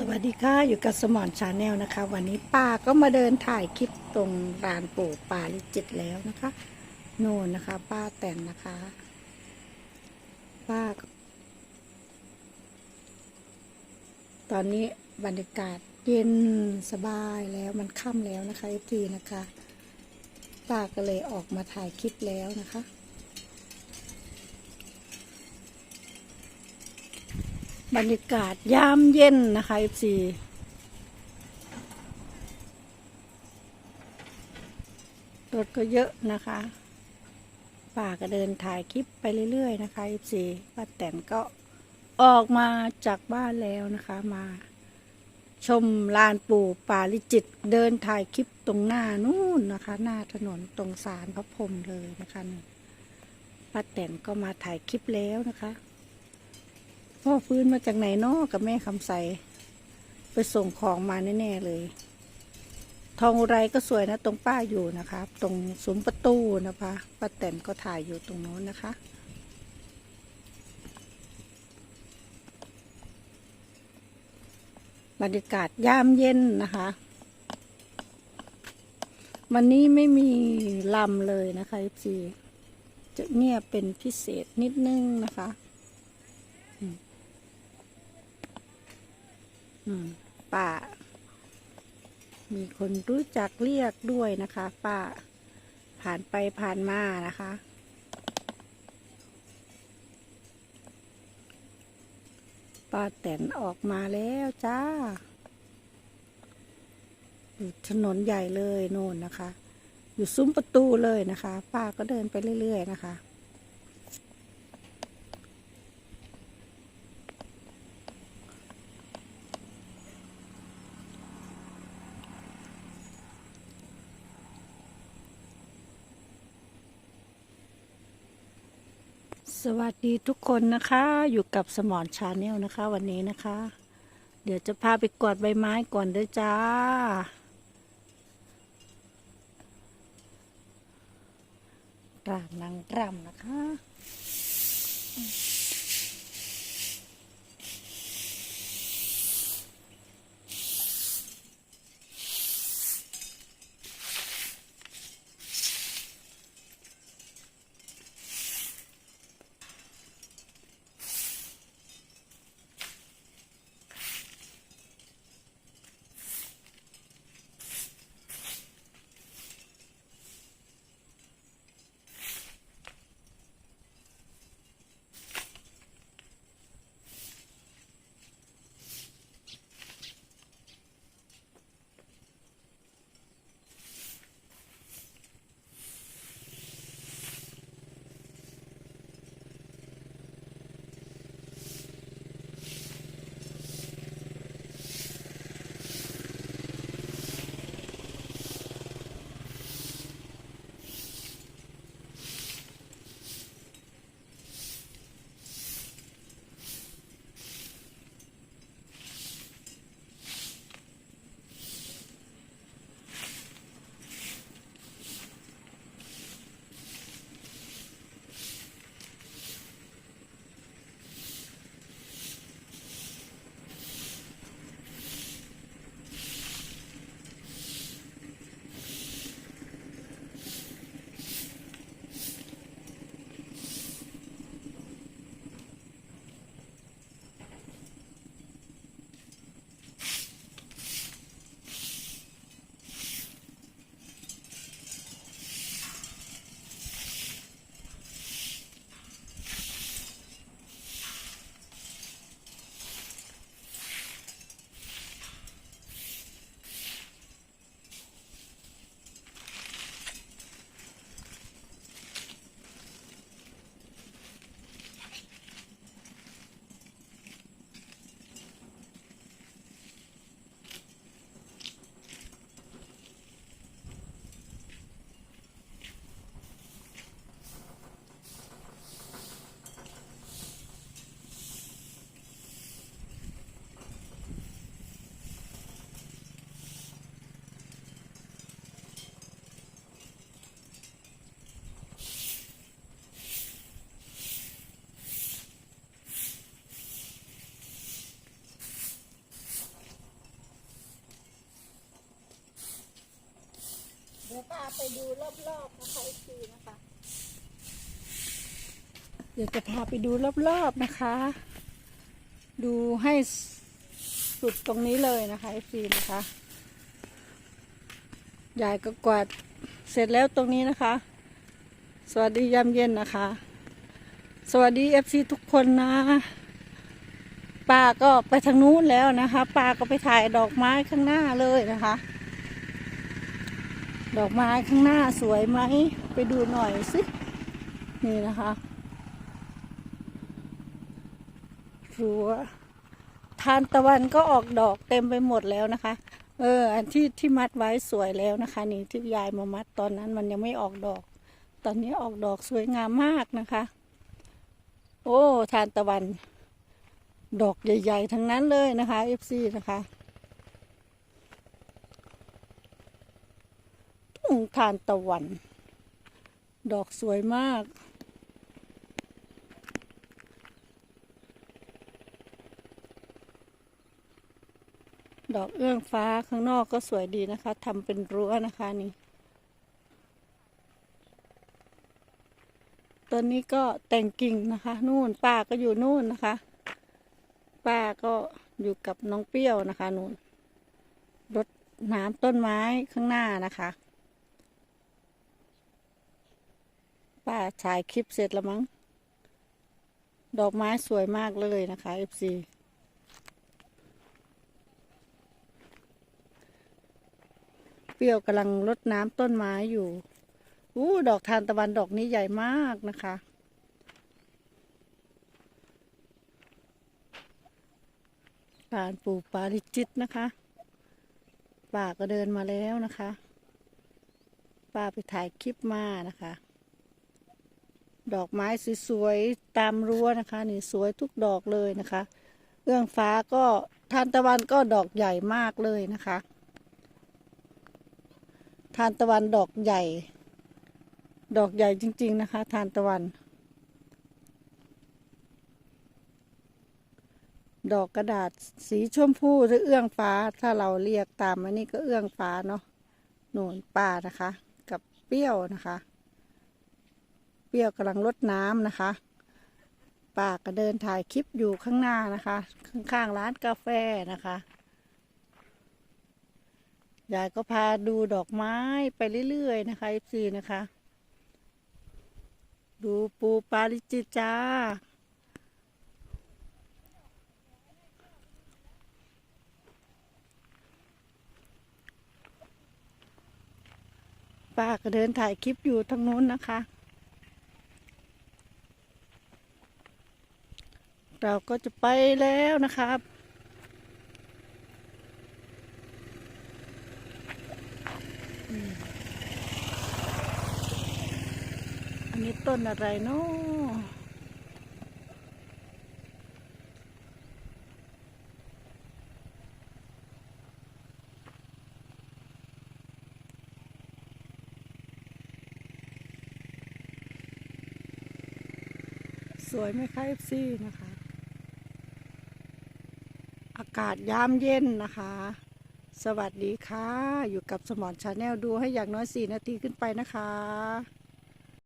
สวัสดีค่ะ อยู่กับสมอนชาแนลนะคะ วันนี้ป้าก็มาเดินถ่ายคลิปตรงลานปู่ป่าลิจิตแล้วนะคะโน่นนะคะ ป้าแต่นนะคะ ป้า ตอนนี้บรรยากาศเย็นสบายแล้วมันค่ำแล้วนะคะเอฟทีนะคะ ป้าก็เลยออกมาถ่ายคลิปแล้วนะคะ บรรยากาศยามเย็นนะคะ FC รถก็เยอะนะคะป่าก็เดินถ่ายคลิปไปเรื่อย ๆ นะคะ FC ป้าแตนก็ออกมาจากบ้านแล้วนะคะมา ชมลานปู่ป่าลิจิตเดินถ่ายคลิปตรงหน้านู่นนะคะ หน้าถนนตรงศาลพระพรมเลยนะคะป้าแตนก็มาถ่ายคลิปแล้วนะคะ พ่อฟื้นมาจากไหนนาะกับแม่คำใส ไปส่งของมาแน่ๆเลย ทองอุไรก็สวยนะ ตรงป้าอยู่นะคะ ตรงซุ้มประตูนะคะป้าแตนก็ถ่ายอยู่ตรงโน้นนะคะบรรยากาศยามเย็นนะคะ วันนี้ไม่มีลำเลยนะคะพีจะเงียบเป็นพิเศษนิดนึงนะคะ อืม ป้า มีคนรู้จักเรียกด้วยนะคะ ป้า ผ่านไปผ่านมานะคะ ป้าแตนออกมาแล้วจ้าอยู่ถนนใหญ่เลยโน่นนะคะ อยู่ซุ้มประตูเลยนะคะ ป้าก็เดินไปเรื่อย ๆ นะคะ สวัสดีทุกคนนะคะ อยู่กับสมอนชาแนลนะคะ วันนี้นะคะ เดี๋ยวจะพาไปกวาดใบไม้ก่อนเด้วยจ้ารามนางรำนะคะ พาไปดูรอบๆนะคะอีกทีนะคะ เดี๋ยวจะพาไปดูรอบๆนะคะ ดูให้สุดตรงนี้เลยนะคะอีกทีนะคะยายก็กวาดเสร็จแล้วตรงนี้นะคะ สวัสดียามเย็นนะคะ สวัสดีเอฟซีทุกคนนะป้าก็ไปทางนู้นแล้วนะคะป้าก็ไปถ่ายดอกไม้ข้างหน้าเลยนะคะ ดอกไม้ข้างหน้าสวยไหม ไปดูหน่อยสิ นี่นะคะรั้วทานตะวันก็ออกดอกเต็มไปหมดแล้วนะคะ เออ อันที่ที่มัดไว้สวยแล้วนะคะ นี่ที่ยายมามัดตอนนั้นมันยังไม่ออกดอก ตอนนี้ออกดอกสวยงามมากนะคะ โอ้ ทานตะวัน ดอกใหญ่ ๆ ทั้งนั้นเลยนะคะ FC นะคะ ทุ่งทานตะวัน ดอกสวยมาก ดอกเอื้องฟ้าข้างนอกก็สวยดีนะคะทำเป็นรั้วนะคะนี่ต้นนี้ก็แต่งกิ่งนะคะ นู่นป้าก็อยู่นู่นนะคะ ป้าก็อยู่กับน้องเปรี้ยวนะคะนู่นรดน้ำต้นไม้ข้างหน้านะคะ ป้า ถ่ายคลิปเสร็จแล้วมั้ง ดอกไม้สวยมากเลยนะคะ FC เปรี้ยวกำลังรดน้ำต้นไม้อยู่อู้ดอกทานตะวันดอกนี้ใหญ่มากนะคะการปลูกปาริจิตนะคะป้าก็เดินมาแล้วนะคะ ป้าไปถ่ายคลิปมานะคะ ดอกไม้สวยๆตามรั้วนะคะ นี่สวยทุกดอกเลยนะคะ เอื้องฟ้าก็ทานตะวันก็ดอกใหญ่มากเลยนะคะ ทานตะวันดอกใหญ่ ดอกใหญ่จริง ๆ นะคะ ทานตะวัน ดอกกระดาษสีชมพูหรือเอื้องฟ้า ถ้าเราเรียกตามอันนี้ก็เอื้องฟ้าเนาะหนุนป่านะคะ กับเปรี้ยวนะคะ รี้ยวกำลังรดน้ำนะคะป้าก็เดินถ่ายคลิปอยู่ข้างหน้านะคะ ข้างๆร้านกาแฟนะคะยายก็พาดูดอกไม้ไปเรื่อยๆนะคะ FC นะคะ ดูปูปาริจิจ้า ป้าก็เดินถ่ายคลิปอยู่ทางนู้นนะคะ เราก็จะไปแล้วนะครับ อันนี้ต้นอะไรเนาะสวยไหมคะเอฟซีนะคะากาศยามเย็นนะคะ สวัสดีค่ะ อยู่กับสมอนชาแนลดูให้อย่างน้อยสี่นาทีขึ้นไปนะคะ